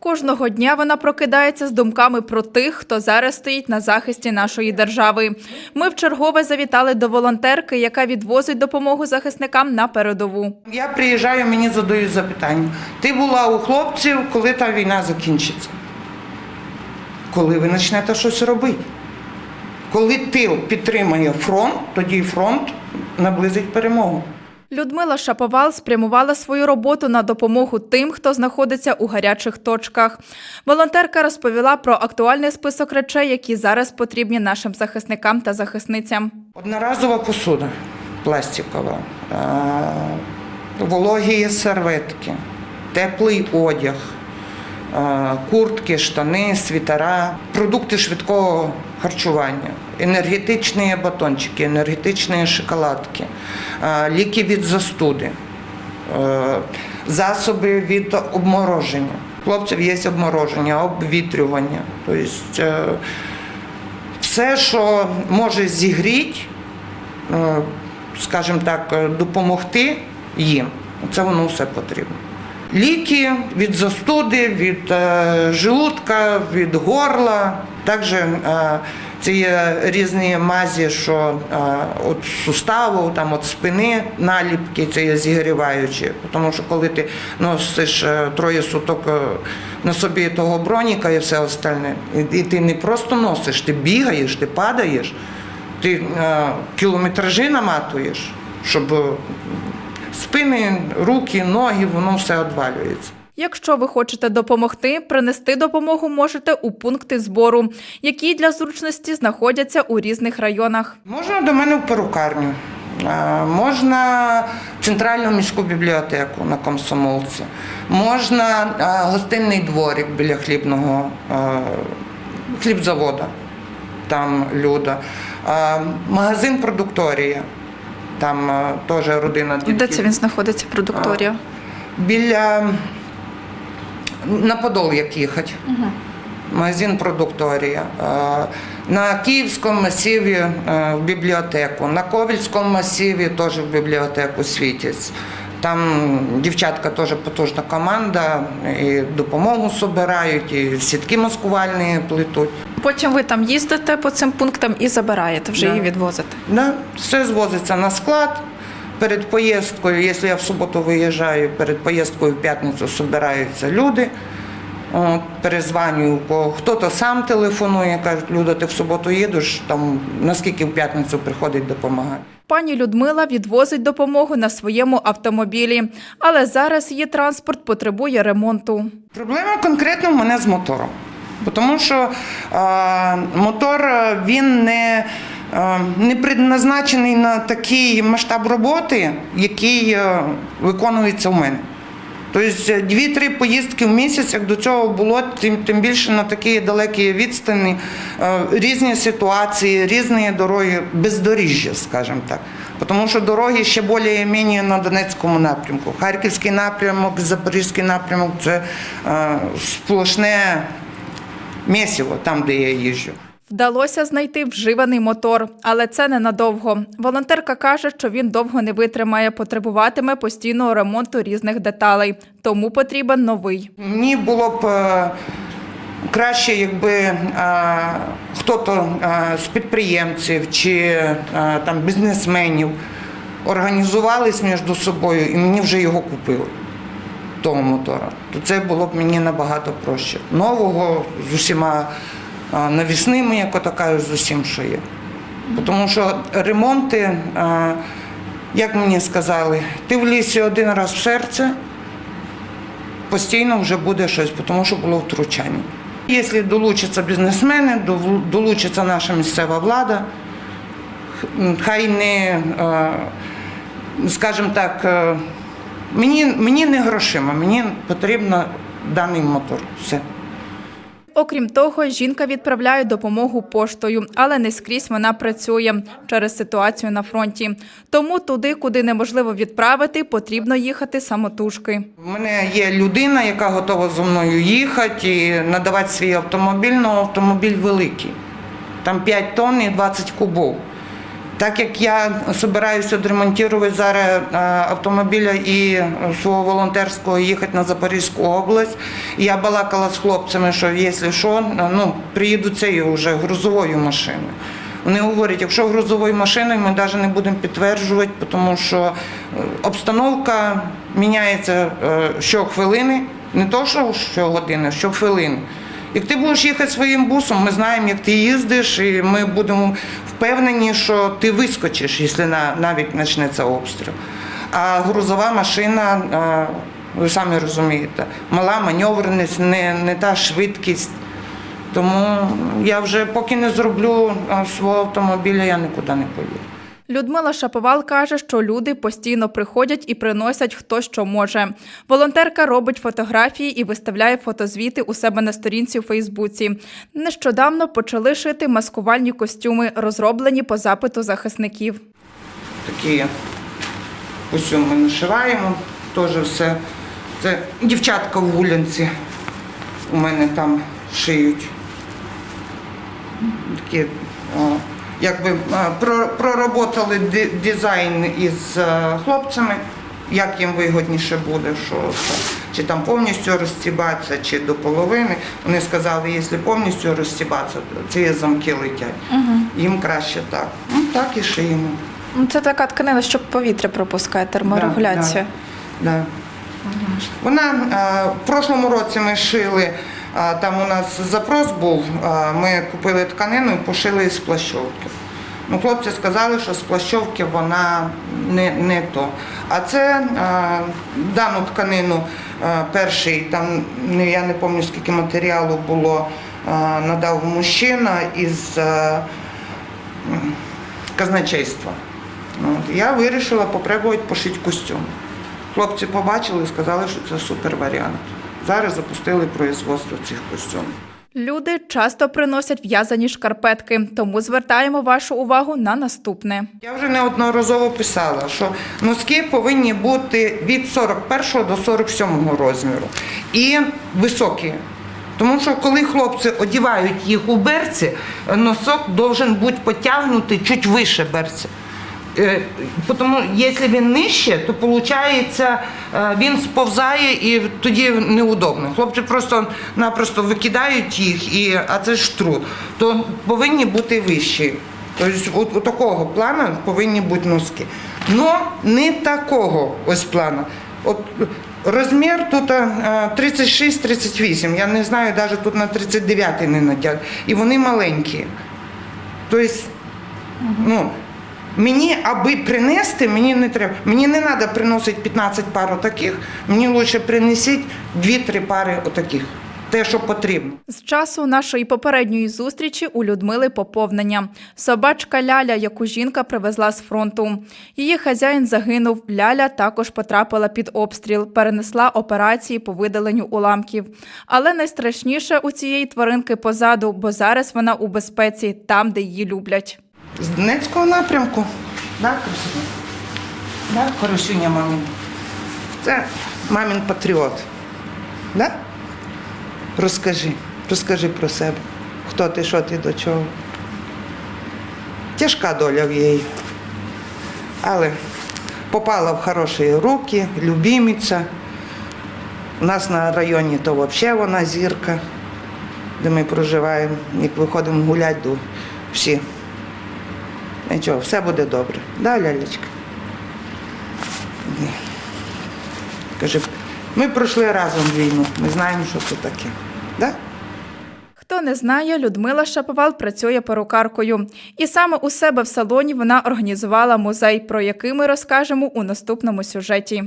Кожного дня вона прокидається з думками про тих, хто зараз стоїть на захисті нашої держави. Ми вчергове завітали до волонтерки, яка відвозить допомогу захисникам на передову. Я приїжджаю, мені задають запитання. Ти була у хлопців, коли та війна закінчиться? Коли ви почнете щось робити? Коли тил підтримає фронт, тоді фронт наблизить перемогу. Людмила Шаповал спрямувала свою роботу на допомогу тим, хто знаходиться у гарячих точках. Волонтерка розповіла про актуальний список речей, які зараз потрібні нашим захисникам та захисницям. Одноразова посуда пластикова, е, вологі серветки, теплий одяг, е, куртки, штани, світера, продукти швидкого харчування, енергетичні батончики, енергетичні шоколадки, е, ліки від застуди, е, засоби від обмороження. Хлопців є обмороження, обвітрювання. Тобто, е, все, що може зігріти, скажімо так, допомогти їм, це воно все потрібно. Ліки від застуди, від желудка, від горла. Також це є різні мазі, що е, від суставу, там, від спини, наліпки, це є зігріваючі. Тому що коли ти носиш е, троє суток е, на собі того броніка і все остальне, і, ти не просто носиш, ти бігаєш, ти падаєш, ти кілометражі наматуєш, щоб спини, руки, ноги, воно все відвалюється. Якщо ви хочете допомогти, принести допомогу можете у пункти збору, які для зручності знаходяться у різних районах. Можна до мене в перукарню, е, можна в центральну міську бібліотеку на комсомолці, можна е, гостинний дворик біля хлібного е, хлібзавода, там люда, магазин продукторія, там теж родина дітків. знаходиться, продукторія? Біля на Подол як їхати. Магазин продукторія. Е, На Київському масиві е, в бібліотеку, на Ковільському масиві теж в бібліотеку світять. Там дівчатка теж потужна команда, і допомогу збирають, і сітки маскувальні плетуть. Потім ви там їздите по цим пунктам і забираєте, вже Да. її відвозите. Да, все звозиться на склад. Перед поїздкою, якщо я в суботу виїжджаю, перед поїздкою в п'ятницю збираються люди. От, перезванюю, кого хто-то сам телефонує, кажуть, Люда, ти в суботу їдеш, там наскільки в п'ятницю приходить допомагати. Пані Людмила відвозить допомогу на своєму автомобілі, але зараз її транспорт потребує ремонту. Проблема конкретно в мене з мотором. Тому що е, мотор він не, не предназначений на такий масштаб роботи, який е, виконується в мене. Тобто дві-три поїздки в місяць, як до цього було, тим, тим більше на такі далекі відстані, е, різні ситуації, різні дороги, бездоріжжя, скажімо так. Тому що дороги ще більш-менш на Донецькому напрямку. Харківський напрямок, Запорізький напрямок це е, сплошне місиво, там, де я їжджу. Вдалося знайти вживаний мотор, але це ненадовго. Волонтерка каже, що він довго не витримає, потребуватиме постійного ремонту різних деталей, тому потрібен новий. Мені було б е, краще, якби е, хто-то е, з підприємців чи там бізнесменів організувались між собою і мені вже його купили. Того мотора, то це було б мені набагато проще. Нового з усіма навісними, як ото кажуть, з усім, що є. Тому що ремонти, як мені сказали, ти в лісі один раз в серце, постійно вже буде щось, тому що було втручання. Якщо долучаться бізнесмени, долучиться наша місцева влада, хай не, скажімо так, мені, мені не грошима, мені потрібен даний мотор. Все. Окрім того, жінка відправляє допомогу поштою, але не скрізь вона працює через ситуацію на фронті. Тому туди, куди неможливо відправити, потрібно їхати самотужки. У мене є людина, яка готова зі мною їхати і надавати свій автомобіль, але автомобіль великий. Там 5 тонн і 20 кубов. Так як я збираюся відремонтувати зараз е, автомобіля і свого волонтерського їхати на Запорізьку область, я балакала з хлопцями, що якщо що, ну, приїду цією вже грузовою машиною. Вони говорять, якщо грузовою машиною, ми навіть не будемо підтверджувати, тому що е, обстановка міняється е, щохвилини, не то, що щогодини, а щохвилини. Як ти будеш їхати своїм бусом, ми знаємо, як ти їздиш, і ми будемо впевнені, що ти вискочиш, якщо навіть почнеться обстріл. А грузова машина, е, ви самі розумієте, мала маневреність, не, не та швидкість. Тому я вже поки не зроблю е, свого автомобіля, я нікуди не поїду. Людмила Шаповал каже, що люди постійно приходять і приносять хто що може. Волонтерка робить фотографії і виставляє фотозвіти у себе на сторінці у Фейсбуці. Нещодавно почали шити маскувальні костюми, розроблені по запиту захисників. Такі костюми нашиваємо, теж все. Це дівчатка в гулянці у мене там шиють. Такі, якби е, про- проработали дизайн із е, хлопцями, як їм вигодніше буде, що чи там повністю розстібатися, чи до половини. Вони сказали, якщо повністю розстібатися, то ці замки летять. Їм краще так. Ну так і шиємо. Ну, Це така тканина, щоб повітря пропускає, терморегуляція. Да, да. Вона е, в прошлому році ми шили, там у нас запрос був, ми купили тканину і пошили з плащовки. Ну, хлопці сказали, що з плащовки вона не, не то. А це дану тканину перший, там ну, я не пам'ятаю, скільки матеріалу було, надав мужчина із казначейства. От, я вирішила попробувати пошити костюм. Хлопці побачили і сказали, що це супер варіант. Зараз запустили производство цих костюмів. Люди часто приносять в'язані шкарпетки, тому звертаємо вашу увагу на наступне. Я вже неодноразово писала, що носки повинні бути від 41 до 47 розміру і високі. Тому що коли хлопці одягають їх у берці, носок має бути потягнутий чуть вище берця. Е, Тому, якщо він нижче, то виходить, він сповзає і тоді неудобно. Хлопці просто-напросто викидають їх, і, а це ж труд. То повинні бути вищі. Тобто, от такого плану повинні бути носки. Но не такого ось плану. От розмір тут е, 36-38. Я не знаю, навіть тут на 39 не натяг. І вони маленькі. Тобто, ну, мені, аби принести, мені не треба. Мені не треба приносити 15 пар отаких, мені краще принесіть 2-3 пари отаких. Те, що потрібно. З часу нашої попередньої зустрічі у Людмили поповнення. Собачка Ляля, яку жінка привезла з фронту. Її хазяїн загинув. Ляля також потрапила під обстріл, перенесла операції по видаленню уламків. Але найстрашніше у цієї тваринки позаду, бо зараз вона у безпеці, там, де її люблять. З Донецького напрямку. Красуня? Да, Коросюня мамин. Це мамин патріот. Да? Розкажи, розкажи про себе. Хто ти, що ти, до чого. Тяжка доля в її. Але попала в хороші руки, любимиця. У нас на районі то взагалі вона зірка, де ми проживаємо. Як виходимо гуляти, всі. Нічого, все буде добре. Да, лялечка? Каже, ми пройшли разом війну, ми знаємо, що це таке. Да? Хто не знає, Людмила Шаповал працює перукаркою. І саме у себе в салоні вона організувала музей, про який ми розкажемо у наступному сюжеті.